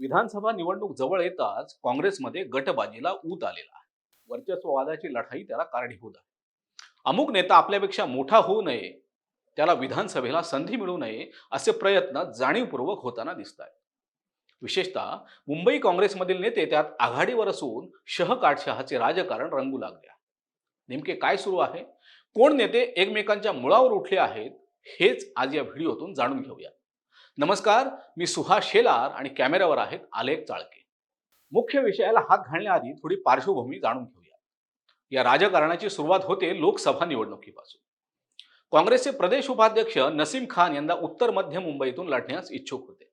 विधानसभा निवडणूक जवळ येताच काँग्रेसमध्ये गटबाजीला ऊत आलेला आहे. वर्चस्ववादाची लढाई त्याला कारणीभूत आहे अमुक नेता आपल्यापेक्षा मोठा होऊ नये त्याला विधानसभेला संधी मिळू नये असे प्रयत्न जाणीवपूर्वक होताना दिसत आहेत विशेषतः मुंबई काँग्रेसमधील नेते त्यात आघाडीवर असून शह काटशहाचे राजकारण रंगू लागले. आहे नेमके काय सुरू आहे? कोण नेते एकमेकांच्या मुळावर उठले आहेत? हेच आज या व्हिडिओतून जाणून घेऊया नमस्कार मी सुहास शेलार आणि कॅमेऱ्यावर आहेत आलेख चाळके. मुख्य विषयाला हात घालण्याआधी थोडी पार्श्वभूमी जाणून घेऊया. या राजकारणाची सुरुवात होते लोकसभा निवडणुकीपासून. काँग्रेसचे प्रदेश उपाध्यक्ष नसीम खान यांना उत्तर मध्य मुंबईतून लढण्यास इच्छुक होते.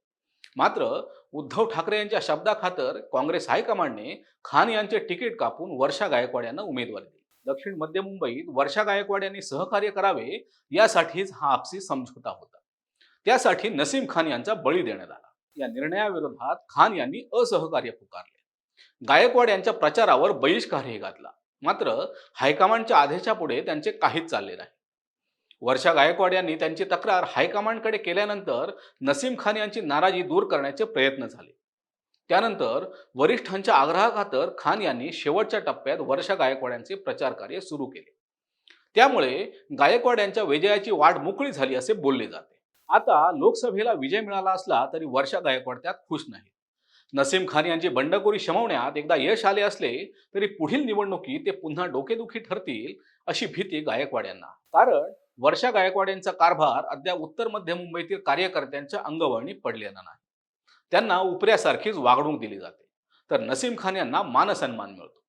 मात्र उद्धव ठाकरे यांच्या शब्दाखातर काँग्रेस हायकमांडने खान यांचे तिकीट कापून वर्षा गायकवाड यांना उमेदवारी दिली. दक्षिण मध्य मुंबईत वर्षा गायकवाड यांनी सहकार्य करावे यासाठीच हा आपसी समझोता होता. त्यासाठी नसीम खान यांचा बळी देण्यात आला. या निर्णयाविरोधात खान यांनी असहकार्य पुकारले. गायकवाड यांच्या प्रचारावर बहिष्कारही घातला. मात्र हायकमांडच्या आदेशा पुढे त्यांचे काहीच चालले नाही. वर्षा गायकवाड यांनी त्यांची तक्रार हायकमांडकडे केल्यानंतर नसीम खान यांची नाराजी दूर करण्याचे प्रयत्न झाले. त्यानंतर वरिष्ठांच्या आग्रहाखातर खान यांनी शेवटच्या टप्प्यात वर्षा गायकवाड यांचे प्रचार कार्य सुरू केले. त्यामुळे गायकवाड यांच्या विजयाची वाट मोकळी झाली असे बोलले जाते. आता लोकसभेला विजय मिळाला असला तरी वर्षा गायकवाड त्यात खुश नाही नसीम खान यांची बंडखोरी शमवण्यात एकदा यश आले असले तरी पुढील निवडणुकीत ते पुन्हा डोकेदुखी ठरतील अशी भीती गायकवाड यांना. कारण वर्षा गायकवाड यांचा कारभार अद्याप उत्तर मध्य मुंबईतील कार्यकर्त्यांच्या अंगवळणी पडलेला नाही. त्यांना उपऱ्यासारखीच वागणूक दिली जाते. तर नसीम खान यांना मानसन्मान मिळतो.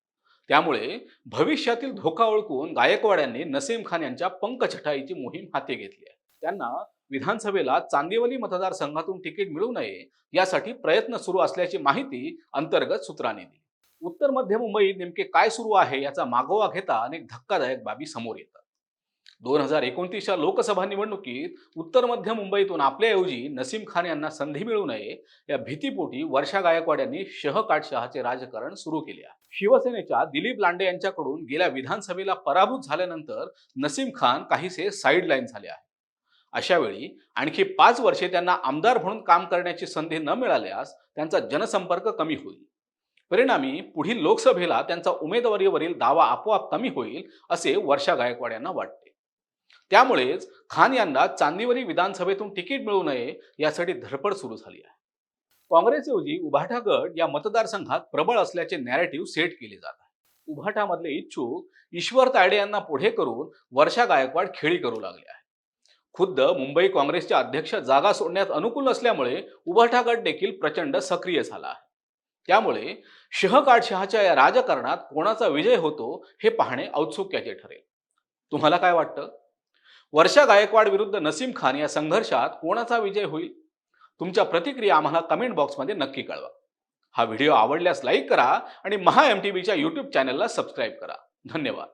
त्यामुळे भविष्यातील धोका ओळखून गायकवाड यांनी नसीम खान यांच्या पंकछटाईची मोहीम हाती घेतली आहे. त्यांना विधानसभेला चांदिवली मतदारसंघातून तिकीट मिळू नये यासाठी प्रयत्न सुरू असल्याची माहिती अंतर्गत सूत्रांनी दिली. उत्तर मध्य मुंबईत नेमके काय सुरू आहे याचा मागोवा घेता अनेक धक्कादायक बाबी समोर येतात. दोन हजार एकोणतीसच्या लोकसभा निवडणुकीत उत्तर मध्य मुंबईतून आपल्याऐवजी नसीम खान यांना संधी मिळू नये या भीतीपोटी वर्षा गायकवाड यांनी शह काटशहाचे राजकारण सुरू केले आहे. शिवसेनेच्या दिलीप लांडे यांच्याकडून गेल्या विधानसभेला पराभूत झाल्यानंतर नसीम खान काहीसे साईडलाईन झाले आहे अशावेळी आणखी पाच वर्षे त्यांना आमदार म्हणून काम करण्याची संधी न मिळाल्यास त्यांचा जनसंपर्क कमी होईल. परिणामी पुढील लोकसभेला त्यांचा उमेदवारीवरील दावा आपोआप कमी होईल असे वर्षा गायकवाड यांना वाटते. त्यामुळेच खान यांना चांदीवरी विधानसभेतून तिकीट मिळू नये यासाठी धडपड सुरू झाली आहे. काँग्रेसऐवजी उभाटा गट या मतदारसंघात प्रबळ असल्याचे नॅरेटिव्ह सेट केले जात आहे. उभाटामधले इच्छुक ईश्वर तायडे यांना पुढे करून वर्षा गायकवाड खेळी करू लागले आहे खुद्द मुंबई काँग्रेसचे अध्यक्ष जागा सोडण्यात अनुकूल असल्यामुळे उभाटा गट देखील प्रचंड सक्रिय झाला आहे. त्यामुळे शहकाटशहाच्या या राजकारणात कोणाचा विजय होतो हे पाहणे औत्सुक्याचे ठरेल. तुम्हाला काय वाटतं? वर्षा गायकवाड विरुद्ध नसीम खान या संघर्षात कोणाचा विजय होईल? तुमच्या प्रतिक्रिया आम्हाला कमेंट बॉक्समध्ये नक्की कळवा. हा व्हिडिओ आवडल्यास लाईक करा आणि महा एम टी व्हीच्या यूट्यूब चॅनलला सबस्क्राईब करा. धन्यवाद.